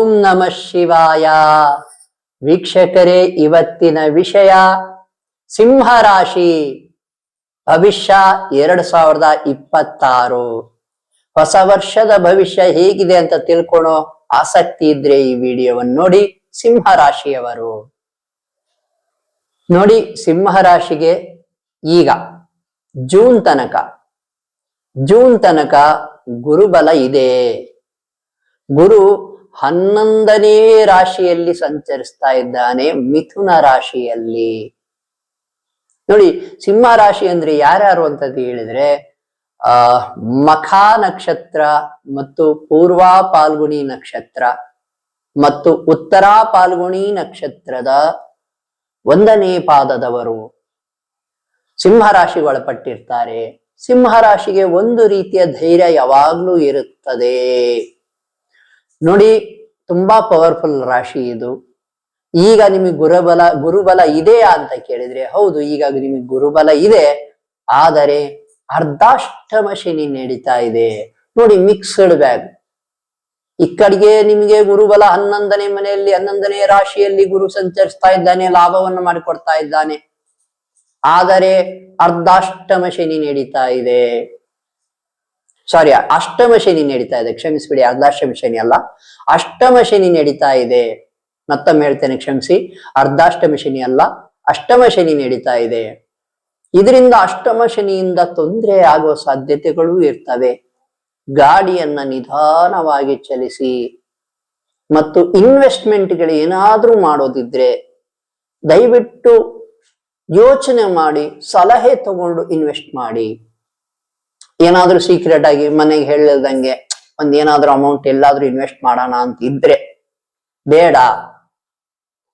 ಓಂ ನಮಃ ಶಿವಾಯ. ವೀಕ್ಷಕರೇ, ಇವತ್ತಿನ ವಿಷಯ ಸಿಂಹ ರಾಶಿ ಭವಿಷ್ಯ ಎರಡ್ ಸಾವಿರದ ಇಪ್ಪತ್ತಾರು. ಹೊಸ ವರ್ಷದ ಭವಿಷ್ಯ ಹೇಗಿದೆ ಅಂತ ತಿಳ್ಕೊಳೋ ಆಸಕ್ತಿ ಇದ್ರೆ ಈ ವಿಡಿಯೋವನ್ನು ನೋಡಿ ಸಿಂಹ ರಾಶಿಯವರು ನೋಡಿ ಸಿಂಹ ರಾಶಿಗೆ ಈಗ ಜೂನ್ ತನಕ ಜೂನ್ ತನಕ ಗುರುಬಲ ಇದೆ. ಗುರು ಹನ್ನೊಂದನೇ ರಾಶಿಯಲ್ಲಿ ಸಂಚರಿಸ್ತಾ ಇದ್ದಾನೆ ಮಿಥುನ ರಾಶಿಯಲ್ಲಿ. ನೋಡಿ, ಸಿಂಹ ರಾಶಿ ಅಂದ್ರೆ ಯಾರ್ಯಾರು ಅಂತ ಹೇಳಿದ್ರೆ, ಆ, ಮಖ ನಕ್ಷತ್ರ ಮತ್ತು ಪೂರ್ವ ಪಾಲ್ಗುಣಿ ನಕ್ಷತ್ರ ಮತ್ತು ಉತ್ತರ ಪಾಲ್ಗುಣಿ ನಕ್ಷತ್ರದ ಒಂದನೇ ಪಾದದವರು ಸಿಂಹ ರಾಶಿಗೆ ಒಳಪಟ್ಟಿರ್ತಾರೆ. ಸಿಂಹ ರಾಶಿಗೆ ಒಂದು ರೀತಿಯ ಧೈರ್ಯ ಯಾವಾಗ್ಲೂ ಇರುತ್ತದೆ. ನೋಡಿ, ತುಂಬಾ ಪವರ್ಫುಲ್ ರಾಶಿ ಇದು. ಈಗ ನಿಮಗೆ ಗುರುಬಲ ಗುರುಬಲ ಇದೆಯಾ ಅಂತ ಕೇಳಿದ್ರೆ, ಹೌದು ಈಗ ನಿಮಗೆ ಗುರುಬಲ ಇದೆ, ಆದರೆ ಅರ್ಧಾಷ್ಟಮ ಶನಿ ನಡೀತಾ ಇದೆ. ನೋಡಿ ಮಿಕ್ಸ್ಡ್ ಬ್ಯಾಗ್ ಈ ಕಡೆಗೆ ನಿಮಗೆ ಗುರುಬಲ ಹನ್ನೊಂದನೇ ಮನೆಯಲ್ಲಿ, ಹನ್ನೊಂದನೇ ರಾಶಿಯಲ್ಲಿ ಗುರು ಸಂಚರಿಸ್ತಾ ಇದ್ದಾನೆ, ಲಾಭವನ್ನು ಮಾಡಿಕೊಡ್ತಾ ಇದ್ದಾನೆ. ಆದರೆ ಅರ್ಧಾಷ್ಟಮ ಶನಿ ನಡೀತಾ ಇದೆ. ಸಾರಿ ಅಷ್ಟಮ ಶನಿ ನಡೀತಾ ಇದೆ. ಕ್ಷಮಿಸ್ಬಿಡಿ ಅರ್ಧಾಷ್ಟಮ ಶನಿ ಅಲ್ಲ. ಅಷ್ಟಮ ಶನಿ ನಡೀತಾ ಇದೆ. ಮತ್ತೊಮ್ಮೆ ಹೇಳ್ತೇನೆ, ಕ್ಷಮಿಸಿ. ಅರ್ಧಾಷ್ಟಮ ಶನಿ ಅಲ್ಲ, ಅಷ್ಟಮ ಶನಿ ನಡೀತಾ ಇದೆ. ಇದರಿಂದ ಅಷ್ಟಮ ಶನಿಯಿಂದ ತೊಂದರೆ ಆಗುವ ಸಾಧ್ಯತೆಗಳು ಇರ್ತವೆ. ಗಾಡಿಯನ್ನ ನಿಧಾನವಾಗಿ ಚಲಿಸಿ, ಮತ್ತು ಇನ್ವೆಸ್ಟ್ಮೆಂಟ್ಗಳು ಏನಾದ್ರೂ ಮಾಡೋದಿದ್ರೆ, ದಯವಿಟ್ಟು ಯೋಚನೆ ಮಾಡಿ, ಸಲಹೆ ತಗೊಂಡು ಇನ್ವೆಸ್ಟ್ ಮಾಡಿ. ಏನಾದ್ರೂ ಸೀಕ್ರೆಟ್ ಆಗಿ ಮನೆಗೆ ಹೇಳದಂಗೆ ಒಂದ್ ಏನಾದ್ರೂ ಅಮೌಂಟ್ ಎಲ್ಲಾದ್ರೂ ಇನ್ವೆಸ್ಟ್ ಮಾಡೋಣ ಅಂತ ಇದ್ರೆ ಬೇಡ.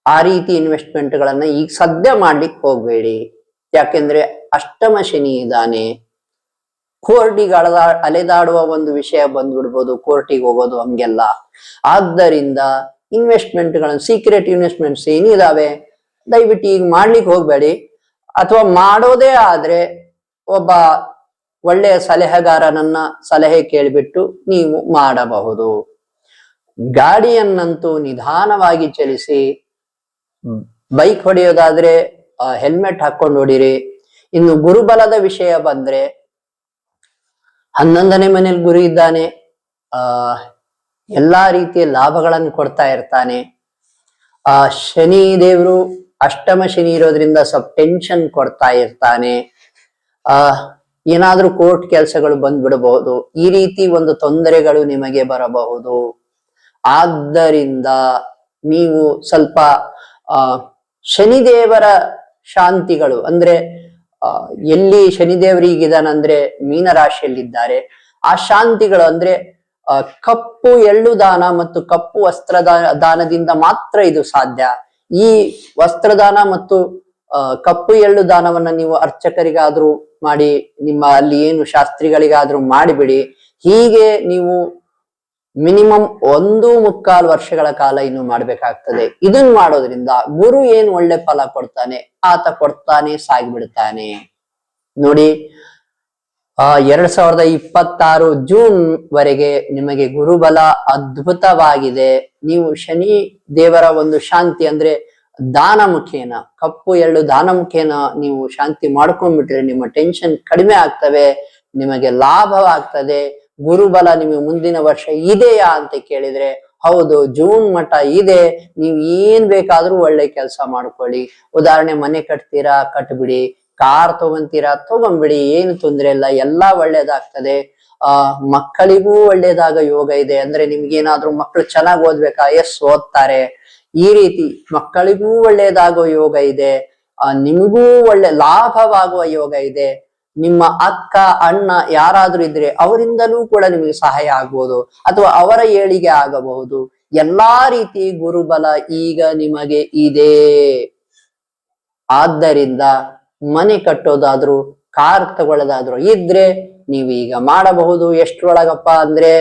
ಆ ರೀತಿ ಇನ್ವೆಸ್ಟ್ಮೆಂಟ್ ಗಳನ್ನ ಈಗ ಸದ್ಯ ಮಾಡ್ಲಿಕ್ಕೆ ಹೋಗ್ಬೇಡಿ. ಯಾಕೆಂದ್ರೆ ಅಷ್ಟಮ ಶನಿ ಇದ್ದಾನೆ. ಕೋರ್ಟಿಗೆ ಅಳದಾ ಅಲೆದಾಡುವ ಒಂದು ವಿಷಯ ಬಂದ್ಬಿಡ್ಬೋದು, ಕೋರ್ಟಿಗೆ ಹೋಗೋದು ಹಂಗೆಲ್ಲ. ಆದ್ದರಿಂದ ಇನ್ವೆಸ್ಟ್ಮೆಂಟ್ ಗಳನ್ನ ಸೀಕ್ರೆಟ್ ಇನ್ವೆಸ್ಟ್ಮೆಂಟ್ಸ್ ಏನಿದಾವೆ, ದಯವಿಟ್ಟು ಈಗ ಮಾಡ್ಲಿಕ್ಕೆ ಹೋಗ್ಬೇಡಿ. ಅಥವಾ ಮಾಡೋದೇ ಆದ್ರೆ ಒಬ್ಬ ಒಳ್ಳೆಯ ಸಲಹೆಗಾರನನ್ನ ಸಲಹೆ ಕೇಳಿಬಿಟ್ಟು ನೀವು ಮಾಡಬಹುದು. ಗಾಡಿಯನ್ನಂತೂ ನಿಧಾನವಾಗಿ ಚಲಿಸಿ, ಬೈಕ್ ಹೊಡೆಯೋದಾದ್ರೆ ಹೆಲ್ಮೆಟ್ ಹಾಕೊಂಡು ಹೊಡಿರಿ ಇನ್ನು ಗುರುಬಲದ ವಿಷಯ ಬಂದ್ರೆ, ಹನ್ನೊಂದನೇ ಮನೇಲಿ ಗುರು ಇದ್ದಾನೆ, ಆ, ಎಲ್ಲಾ ರೀತಿಯ ಲಾಭಗಳನ್ನು ಕೊಡ್ತಾ ಇರ್ತಾನೆ. ಆ, ಶನಿ ದೇವರು ಅಷ್ಟಮ ಶನಿ ಇರೋದ್ರಿಂದ ಸ್ವಲ್ಪ ಟೆನ್ಷನ್ ಕೊಡ್ತಾ ಇರ್ತಾನೆ. ಆ ಏನಾದ್ರೂ ಕೋರ್ಟ್ ಕೆಲಸಗಳು ಬಂದ್ಬಿಡಬಹುದು ಈ ರೀತಿ ಒಂದು ತೊಂದರೆಗಳು ನಿಮಗೆ ಬರಬಹುದು. ಆದ್ದರಿಂದ ನೀವು ಸ್ವಲ್ಪ, ಆ, ಶನಿದೇವರ ಶಾಂತಿಗಳು, ಅಂದ್ರೆ ಎಲ್ಲಿ ಶನಿದೇವರಿಗಿದಾನಂದ್ರೆ ಮೀನರಾಶಿಯಲ್ಲಿದ್ದಾರೆ. ಆ ಶಾಂತಿಗಳು ಅಂದ್ರೆ ಕಪ್ಪು ಎಳ್ಳು ದಾನ ಮತ್ತು ಕಪ್ಪು ವಸ್ತ್ರ ದಾನದಿಂದ ಮಾತ್ರ ಇದು ಸಾಧ್ಯ. ಈ ವಸ್ತ್ರದಾನ ಮತ್ತು ಕಪ್ಪು ಎಳ್ಳು ದಾನವನ್ನ ನೀವು ಅರ್ಚಕರಿಗಾದ್ರೂ ಮಾಡಿ, ನಿಮ್ಮ ಅಲ್ಲಿ ಏನು ಶಾಸ್ತ್ರಿಗಳಿಗಾದ್ರೂ ಮಾಡಿಬಿಡಿ. ಹೀಗೆ ನೀವು ಮಿನಿಮಮ್ ಒಂದು ಮುಕ್ಕಾಲು ವರ್ಷಗಳ ಕಾಲ ಇನ್ನು ಮಾಡ್ಬೇಕಾಗ್ತದೆ. ಇದನ್ ಮಾಡೋದ್ರಿಂದ ಗುರು ಏನ್ ಒಳ್ಳೆ ಫಲ ಕೊಡ್ತಾನೆ, ಆತ ಕೊಡ್ತಾನೆ ಸಾಗಿಬಿಡ್ತಾನೆ ನೋಡಿ, ಆ, ಎರಡ್ ಸಾವಿರದ ಇಪ್ಪತ್ತಾರು ಜೂನ್ ವರೆಗೆ ನಿಮಗೆ ಗುರುಬಲ ಅದ್ಭುತವಾಗಿದೆ. ನೀವು ಶನಿ ದೇವರ ಒಂದು ಶಾಂತಿ ಅಂದ್ರೆ ದಾನ ಮುಖೇನ ಕಪ್ಪು ಎಳ್ಳು ದಾನ ಮುಖೇನ ನೀವು ಶಾಂತಿ ಮಾಡ್ಕೊಂಡ್ಬಿಟ್ರೆ ನಿಮ್ಮ ಟೆನ್ಷನ್ ಕಡಿಮೆ ಆಗ್ತವೆ, ನಿಮಗೆ ಲಾಭವಾಗ್ತದೆ, ಗುರುಬಲ ನಿಮಗೆ ಮುಂದಿನ ವರ್ಷ ಇದೆಯಾ ಅಂತ ಕೇಳಿದ್ರೆ, ಹೌದು, ಜೂನ್ ಮಠ ಇದೆ, ನೀವು ಏನ್ ಬೇಕಾದ್ರೂ ಒಳ್ಳೆ ಕೆಲಸ ಮಾಡ್ಕೊಳ್ಳಿ. ಉದಾಹರಣೆ, ಮನೆ ಕಟ್ತೀರಾ, ಕಟ್ಬಿಡಿ, ಕಾರ್ ತಗೊಂತೀರಾ, ತಗೊಂಬಿಡಿ, ಏನು ತೊಂದ್ರೆ ಇಲ್ಲ, ಎಲ್ಲಾ ಒಳ್ಳೇದಾಗ್ತದೆ. ಆ, ಮಕ್ಕಳಿಗೂ ಒಳ್ಳೇದಾಗ ಯೋಗ ಇದೆ, ಅಂದ್ರೆ ನಿಮ್ಗೇನಾದ್ರೂ ಮಕ್ಕಳು ಚೆನ್ನಾಗಿ ಓದ್ಬೇಕಾ? ಎಸ್, ಓದ್ತಾರೆ. ಈ ರೀತಿ ಮಕ್ಕಳಿಗೂ ಒಳ್ಳೆಯದಾಗುವ ಯೋಗ ಇದೆ ನಿಮಗೂ ಒಳ್ಳೆ ಲಾಭವಾಗುವ ಯೋಗ ಇದೆ. ನಿಮ್ಮ ಅಕ್ಕ, ಅಣ್ಣ ಯಾರಾದ್ರೂ ಇದ್ರೆ ಅವರಿಂದಲೂ ಕೂಡ ನಿಮಗೆ ಸಹಾಯ ಆಗ್ಬೋದು, ಅಥವಾ ಅವರ ಏಳಿಗೆ ಆಗಬಹುದು. ಎಲ್ಲಾ ರೀತಿ ಗುರುಬಲ ಈಗ ನಿಮಗೆ ಇದೆ. ಆದ್ದರಿಂದ ಮನೆ ಕಟ್ಟೋದಾದ್ರೂ, ಕಾರ್ ತಗೊಳ್ಳೋದಾದ್ರೂ ಇದ್ರೆ ನೀವು ಈಗ ಮಾಡಬಹುದು. ಎಷ್ಟ್ರೊಳಗಪ್ಪ ಅಂದ್ರೆ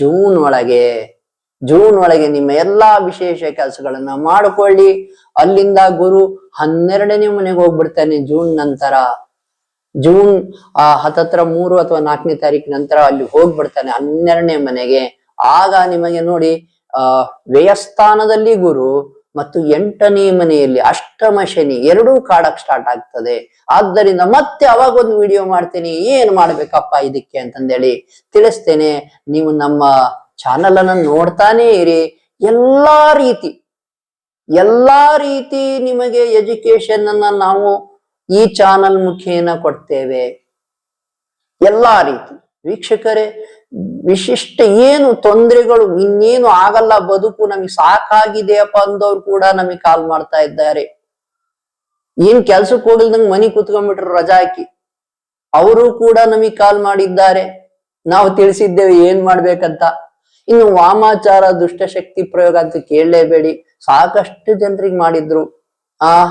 ಜೂನ್ ಒಳಗೆ. ಜೂನ್ ಒಳಗೆ ನಿಮ್ಮ ಎಲ್ಲಾ ವಿಶೇಷ ಕೆಲಸಗಳನ್ನ ಮಾಡಿಕೊಳ್ಳಿ. ಅಲ್ಲಿಂದ ಗುರು ಹನ್ನೆರಡನೇ ಮನೆಗೆ ಹೋಗ್ಬಿಡ್ತಾನೆ ಜೂನ್ ನಂತರ. ಜೂನ್, ಆ, ಹತ್ತತ್ರ ಮೂರು ಅಥವಾ ನಾಲ್ಕನೇ ತಾರೀಕು ನಂತರ ಅಲ್ಲಿ ಹೋಗ್ಬಿಡ್ತಾನೆ ಹನ್ನೆರಡನೇ ಮನೆಗೆ. ಆಗ ನಿಮಗೆ ನೋಡಿ, ಆ, ವ್ಯಯಸ್ಥಾನದಲ್ಲಿ ಗುರು ಮತ್ತು ಎಂಟನೇ ಮನೆಯಲ್ಲಿ ಅಷ್ಟಮ ಶನಿ ಎರಡೂ ಕಾಡಕ್ ಸ್ಟಾರ್ಟ್ ಆಗ್ತದೆ. ಆದ್ದರಿಂದ ಮತ್ತೆ ಅವಾಗ ಒಂದು ವಿಡಿಯೋ ಮಾಡ್ತೀನಿ. ಏನ್ ಮಾಡ್ಬೇಕಪ್ಪ ಇದಕ್ಕೆ ಅಂತಂದೇಳಿ ತಿಳಿಸ್ತೇನೆ. ನೀವು ನಮ್ಮ ಚಾನಲ್ ಅನ್ನ ನೋಡ್ತಾನೆ ಇರಿ. ಎಲ್ಲಾ ರೀತಿ ಎಲ್ಲಾ ರೀತಿ ನಿಮಗೆ ಎಜುಕೇಶನ್ ಅನ್ನ ನಾವು ಈ ಚಾನಲ್ ಮುಖೇನ ಕೊಡ್ತೇವೆ. ಎಲ್ಲಾ ರೀತಿ. ವೀಕ್ಷಕರೇ, ವಿಶಿಷ್ಟ ಏನು ತೊಂದರೆಗಳು ಇನ್ನೇನು ಆಗಲ್ಲ, ಬದುಕು ನಮಗೆ ಸಾಕಾಗಿದೆಯಪ್ಪ ಅಂದವ್ರು ಕೂಡ ನಮಗೆ ಕಾಲ್ ಮಾಡ್ತಾ ಇದ್ದಾರೆ. ಏನ್ ಕೆಲ್ಸಕ್ಕೆ ಹೋಗಿಲ್ದಂಗ್ ಮನಿ ಕುತ್ಕೊಂಡ್ಬಿಟ್ರು ರಜಾ ಹಾಕಿ, ಅವರು ಕೂಡ ನಮಗೆ ಕಾಲ್ ಮಾಡಿದ್ದಾರೆ. ನಾವು ತಿಳಿಸಿದ್ದೇವೆ ಏನ್ ಮಾಡ್ಬೇಕಂತ. ಇನ್ನು ವಾಮಾಚಾರ, ದುಷ್ಟಶಕ್ತಿ ಪ್ರಯೋಗ ಅಂತ ಕೇಳಲೇಬೇಡಿ. ಸಾಕಷ್ಟು ಜನರಿಗೆ ಮಾಡಿದ್ರು. ಆ,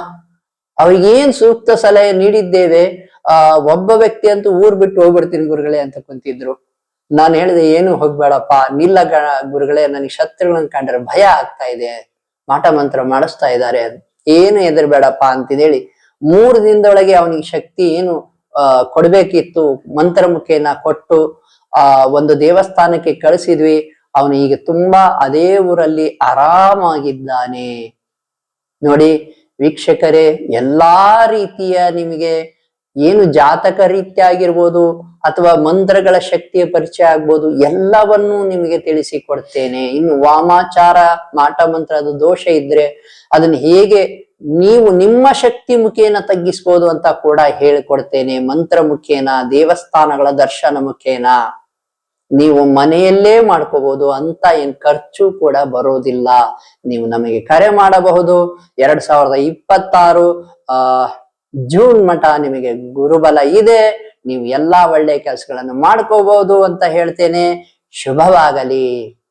ಅವ್ರಿಗೇನ್ ಸೂಕ್ತ ಸಲಹೆ ನೀಡಿದ್ದೇವೆ, ಆ, ಒಬ್ಬ ವ್ಯಕ್ತಿ ಅಂತೂ ಊರ್ ಬಿಟ್ಟು ಹೋಗ್ಬಿಡ್ತೀನಿ ಗುರುಗಳೇ ಅಂತ ಕುಂತಿದ್ರು. ನಾನು ಹೇಳಿದೆ, ಏನು ಹೋಗ್ಬೇಡಪ್ಪ, ನಿಲ್ಲ ಗುರುಗಳೇ, ನನಗೆ ಶತ್ರುಗಳನ್ನ ಕಂಡ್ರೆ ಭಯ ಆಗ್ತಾ ಇದೆ. ಮಾಟ ಮಂತ್ರ ಮಾಡಿಸ್ತಾ ಇದ್ದಾರೆ. ಏನು ಹೆದರ್ಬೇಡಪ್ಪ ಅಂತೇಳಿ ಮೂರು ದಿನದೊಳಗೆ ಅವನಿಗೆ ಶಕ್ತಿ ಏನು, ಆ, ಕೊಡ್ಬೇಕಿತ್ತು. ಮಂತ್ರ ಮುಖೇನ ಕೊಟ್ಟು, ಆ, ಒಂದು ದೇವಸ್ಥಾನಕ್ಕೆ ಕಳಿಸಿದ್ವಿ. ಅವನು ಈಗ ತುಂಬಾ ಅದೇ ಊರಲ್ಲಿ ಆರಾಮಾಗಿದ್ದಾನೆ. ನೋಡಿ ವೀಕ್ಷಕರೇ, ಎಲ್ಲಾ ರೀತಿಯ ನಿಮಗೆ ಏನು ಜಾತಕ ರೀತಿಯಾಗಿರ್ಬೋದು ಅಥವಾ ಮಂತ್ರಗಳ ಶಕ್ತಿಯ ಪರಿಚಯ ಆಗ್ಬೋದು, ಎಲ್ಲವನ್ನೂ ನಿಮಗೆ ತಿಳಿಸಿಕೊಡ್ತೇನೆ. ಇನ್ನು ವಾಮಾಚಾರ, ಮಾಟ ಮಂತ್ರದ ದೋಷ ಇದ್ರೆ ಅದನ್ನ ಹೇಗೆ ನೀವು ನಿಮ್ಮ ಶಕ್ತಿ ಮುಖೇನ ತಗ್ಗಿಸ್ಬೋದು ಅಂತ ಕೂಡ ಹೇಳಿಕೊಡ್ತೇನೆ. ಮಂತ್ರ ಮುಖೇನ, ದೇವಸ್ಥಾನಗಳ ದರ್ಶನ ಮುಖೇನ. ನೀವು ಮನೆಯಲ್ಲೇ ಮಾಡ್ಕೋಬಹುದು ಅಂತ ಏನ್ ಖರ್ಚು ಕೂಡ ಬರೋದಿಲ್ಲ. ನೀವು ನಮಗೆ ಕರೆ ಮಾಡಬಹುದು. ಎರಡ್ ಸಾವಿರದ ಇಪ್ಪತ್ತಾರು, ಆ, ಜೂನ್ ಮಠ ನಿಮಗೆ ಗುರುಬಲ ಇದೆ. ನೀವು ಎಲ್ಲಾ ಒಳ್ಳೆ ಕೆಲಸಗಳನ್ನು ಮಾಡ್ಕೋಬಹುದು ಅಂತ ಹೇಳ್ತೇನೆ. ಶುಭವಾಗಲಿ.